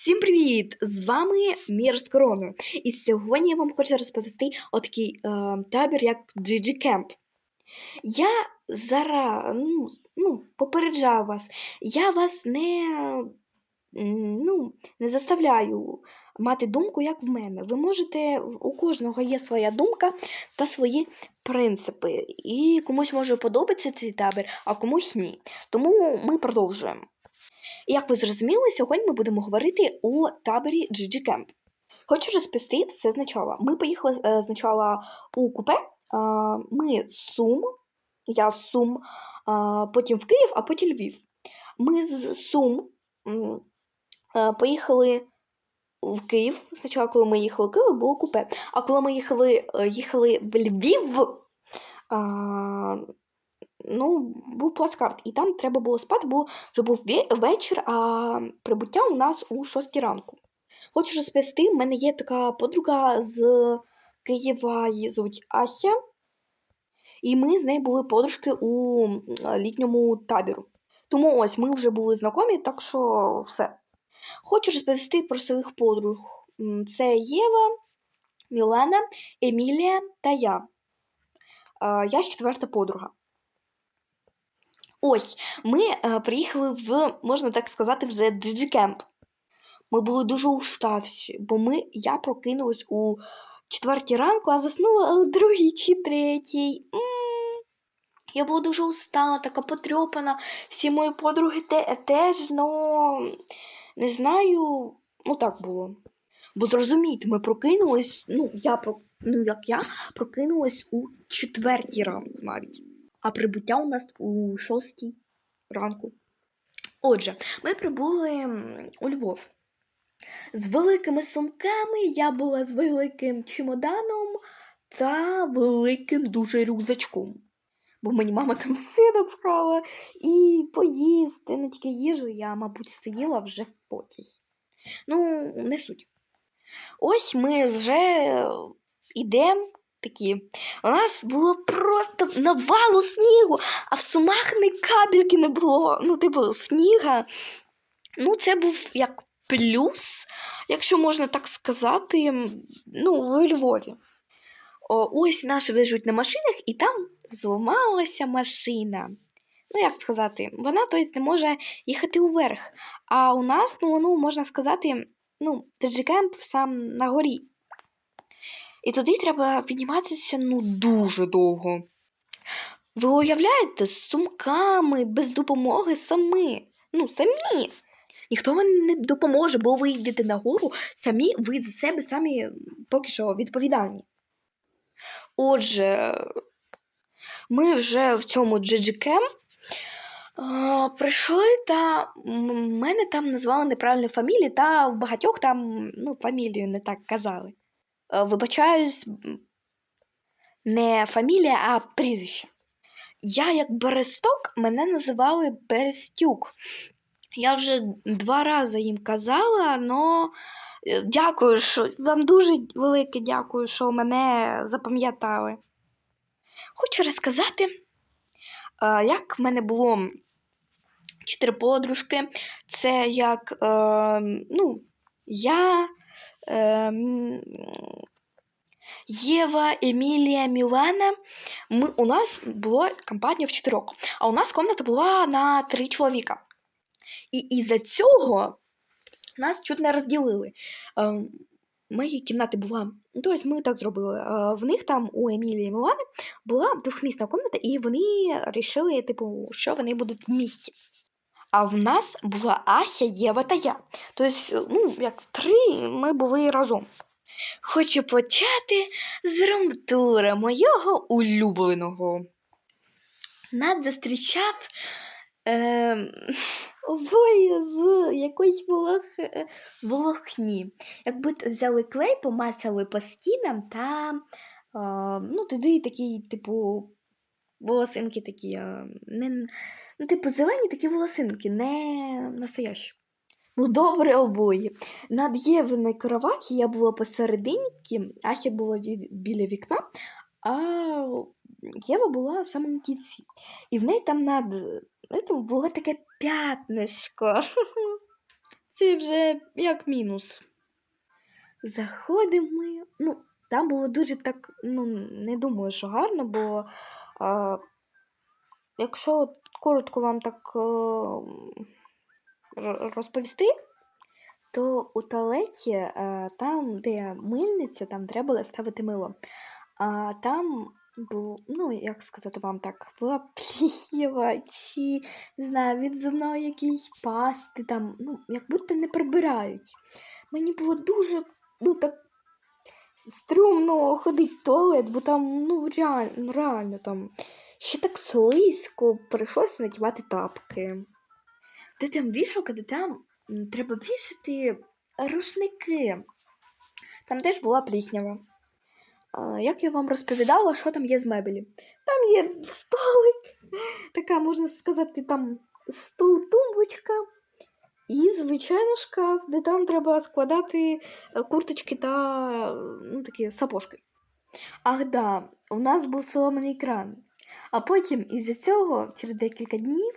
Всім привіт! З вами Мір з короною. І сьогодні я вам хочу розповісти отакий е, табір, як GG Camp. Я зараз ну, ну, попереджаю вас, я вас не, ну, не заставляю мати думку, як в мене. Ви можете, у кожного є своя думка та свої принципи. І комусь може подобатися цей табір, а комусь ні. Тому ми продовжуємо. Як ви зрозуміли, сьогодні ми будемо говорити у таборі GG Camp. Хочу розповісти все спочатку. Ми поїхали е, спочатку у купе. Е, ми з Сум, я з Сум, е, потім в Київ, а потім Львів. Ми з Сум поїхали в Київ. Спочатку, коли ми їхали в Київ, було купе. А коли ми їхали, їхали в Львів, ну, був плацкарт, і там треба було спати, бо вже був вечір, а прибуття у нас у 6 ранку. Хочу розповісти, в мене є така подруга з Києва, її звуть Ася, і ми з нею були подружки у літньому табіру. Тому ось ми вже були знайомі, так що все. Хочу розповісти про своїх подруг. Це Єва, Мілана, Емілія та я. Я четверта подруга. Ось, ми е, приїхали в, можна так сказати, вже Camp. Ми були дуже уставші, бо ми, я прокинулась у четвертій ранку, а заснула о другій чи третій. Я була дуже устала, така потрьопана. Всі мої подруги те, теж, но не знаю, ну так було. Бо зрозумійте, ми прокинулись, ну, я ну як я, прокинулась у четвертій ранку навіть а прибуття у нас у шостій ранку. Отже, ми прибули у Львов. З великими сумками я була з великим чемоданом та великим дуже рюкзачком. Бо мені мама там все набрала і поїсти, не тільки їжу, я, мабуть, сиділа вже в потязі. Ну, не суть. Ось ми вже йдемо такі. У нас було просто навалу снігу, а в сумах не капельки не було. Ну, типу, сніга. Ну, це був як плюс, якщо можна так сказати, ну, у Львові. О, ось наші вижуть на машинах, і там зламалася машина. Ну, як сказати, вона тобто, не може їхати уверх. А у нас, ну, ну можна сказати, ну, Кемп сам на горі. І туди треба підніматися ну дуже довго. Ви уявляєте, з сумками, без допомоги самі. Ну, самі. Ніхто вам не допоможе, бо ви йдете нагору, самі, ви за себе самі поки що відповідальні. Отже, ми вже в цьому GGCam прийшли, та мене там назвали неправильні фамілії, та в багатьох там ну, фамілію не так казали. Е, Вибачаюсь, не фамілія, а прізвище. Я як Бересток, мене називали Берестюк. Я вже два рази їм казала, але дякую, що вам дуже велике дякую, що мене запам'ятали. Хочу розказати, е, як в мене було чотири подружки. Це як е, ну, я. Е, м, Єва, Емілія, Мілана. Ми, у нас була компанія в чотирьох, а у нас комната була на три чоловіка. І із-за цього нас чуть не розділили. Е, Моєї кімнати була. Тобто ми так зробили. е, В них там у Емілії і Мілани була двохмісна комната, і вони вирішили, типу, що вони будуть в місті. А в нас була Ася, Єва та я. Тобто, ну, як три ми були разом. Хочу почати з ромтура мого улюбленого. Нас зустрічав е, обоє з якоїсь волох, волохні. Якби взяли клей, помацали по стінам та е, ну, туди такі, типу, волосинки такі. Не, ну, типу, зелені такі волосинки, не настоящі. Ну, добре обоє. Над Євиною кроваті я була посерединці, Ася була біля вікна, а Єва була в самому кінці. І в неї там над цим було таке п'ятнишко. це вже як мінус. Заходимо. Ну, там було дуже так, ну, не думаю, що гарно, бо якщо от коротко вам так е, розповісти, то у туалеті, е, там, де мильниця, там треба було ставити мило. А там був, ну, як сказати вам так, була пліва чи, не знаю, від зубної якісь пасти, там, ну, як будто не прибирають. Мені було дуже, ну, так стрьомно ходити в туалет, бо там, ну, реально, реально там ще так слизько, прийшлося надівати тапки. Де там вішалка, де там треба вішати рушники. Там теж була пліснява. Як я вам розповідала, що там є з мебелі? Там є столик, така, можна сказати, там стул, тумбочка. І, звичайно, шкаф, де там треба складати е, курточки та ну, такі сапожки. Ах, да, у нас був соломаний кран. А потім із-за цього, через декілька днів,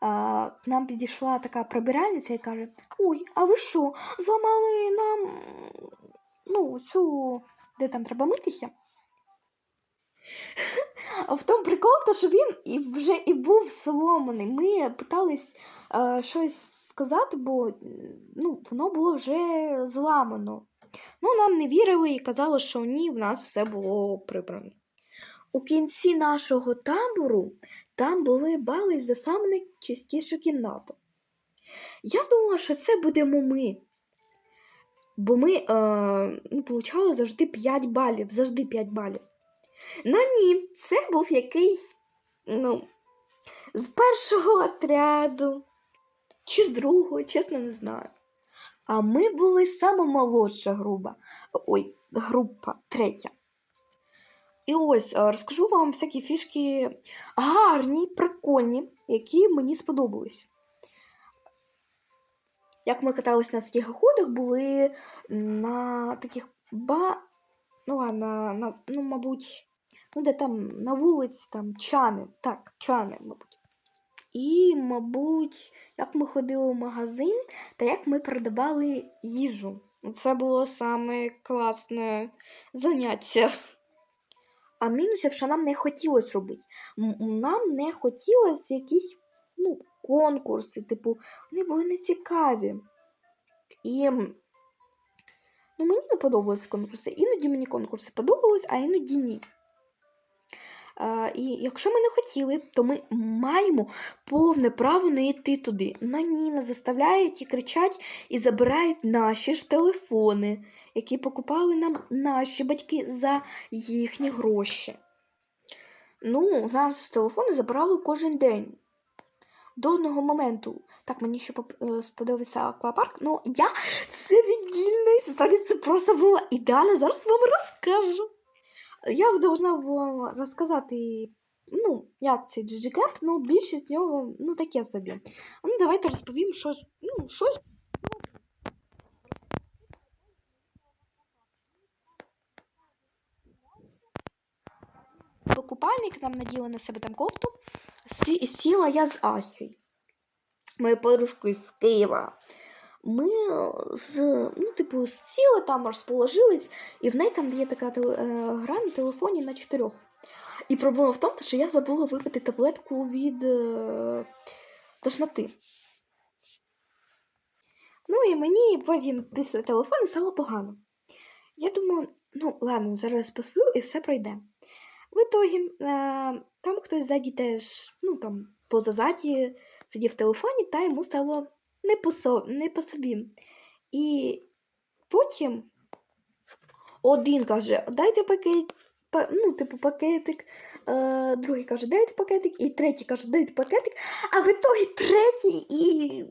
а, к нам підійшла така прибиральниця і каже: Ой, а ви що, зламали нам ну, цю, де там треба митися? А в тому прикол, то, що він вже і був сломаний. Ми питались е, щось сказати, бо ну, воно було вже зламано. Ну, нам не вірили і казали, що ні, в нас все було прибрано. У кінці нашого табору там були бали за саме найчистішу кімнату. Я думала, що це будемо ми. Бо ми е, ну, получали завжди 5 балів, завжди 5 балів. Ну ні, це був якийсь, ну, з першого отряду, чи з другого, чесно не знаю. А ми були саме молодша група. Ой, група третя. І ось е, розкажу вам всякі фішки гарні, прикольні, які мені сподобались. Як ми катались на снігоходах, були на таких ба. Ну, ладно, на, ну, мабуть, ну, де там на вулиці, там чани, так, чани, мабуть. І, мабуть, як ми ходили в магазин та як ми продавали їжу. Це було саме класне заняття. А мінусів, що нам не хотілося робити. Нам не хотілося якісь ну, конкурси, типу, вони були нецікаві. І ну, мені не подобалися конкурси. Іноді мені конкурси подобались, а іноді ні. А, і якщо ми не хотіли, то ми маємо повне право не йти туди. На ні, нас заставляють і кричать і забирають наші ж телефони, які покупали нам наші батьки за їхні гроші. Ну, у нас телефони забирали кожен день. До одного моменту. Так, мені ще е, сподобався аквапарк. Ну, я це віддільна історія, це просто було ідеально. Зараз вам розкажу. Я должна вам розказати, ну, як цей GG Camp, ну, більшість з нього, ну, таке собі. Ну, давайте розповім щось, ну, щось. Покупальник там наділа на себе там кофту. Сі- сіла я з Асею. Моєю подружкою з Києва. Ми е, з, ну, типу, сіли там, розположились, і в неї там є така теле- гра на телефоні на чотирьох. І проблема в тому, що я забула випити таблетку від е, тошноти. Ну і мені потім після телефону стало погано. Я думаю, ну ладно, зараз посплю і все пройде. В ітогі, е, там хтось ззаді теж, ну там позазаді сидів в телефоні, та йому стало не по, не по собі. І потім один каже, дайте пакет, ну, типу, пакетик, е, другий каже, дайте пакетик, і третій каже, дайте пакетик, а в ітогі третій і.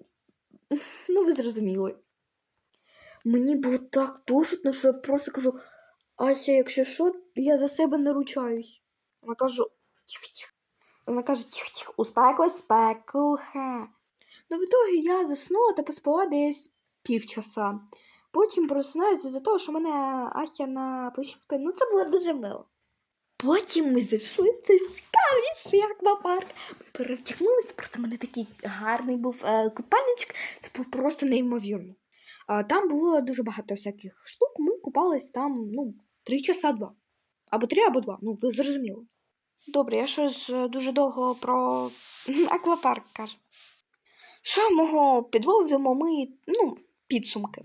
Ну, ви зрозуміли. Мені було так тошно, що я просто кажу, Ася, якщо що, я за себе не ручаюсь. Вона кажу, тих-тих. Вона каже, тих-тих, успеклась спекуха. Ну, в ітогі я заснула та поспала десь півчаса. Потім просинаюся за того, що мене Ася на плечі спить. Ну, це було дуже мило. Потім ми зайшли в цей шикарніший аквапарк. Перевдягнулися, просто в мене такий гарний був е, купальничок. Це було просто неймовірно. Там було дуже багато всяких штук. Ми купались там ну, три часа два. Або три, або два. Ну, ви зрозуміли. Добре, я щось е, дуже довго про аквапарк кажу. Що мого підводимо ми ну, підсумки.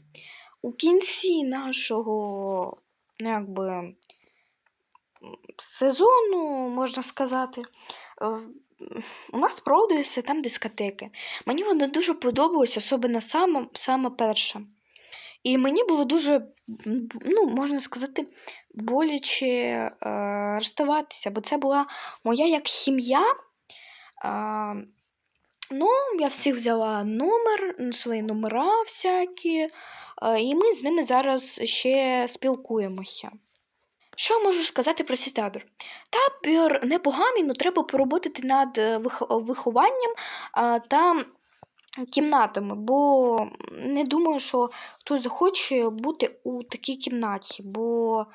У кінці нашого, ну, якби, сезону, можна сказати, е, у нас проводилися там дискотеки. Мені вони дуже подобалися, особливо саме, саме перша. І мені було дуже, ну, можна сказати, боляче е, розставатися, бо це була моя як сім'я. А, ну, я всіх взяла номер, свої номера всякі, е, і ми з ними зараз ще спілкуємося. Що можу сказати про цей табір? Табір непоганий, але треба поработати над е, вихованням та кімнатами, бо не думаю, що хтось захоче бути у такій кімнаті, бо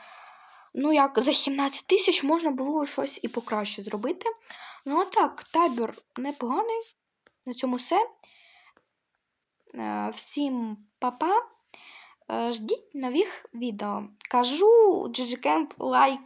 ну, як за 17 тисяч можна було щось і покраще зробити. Ну, а так, табір непоганий. На цьому все. Е, Всім па-па. Е, Ждіть нових відео. Кажу GGCamp лайк.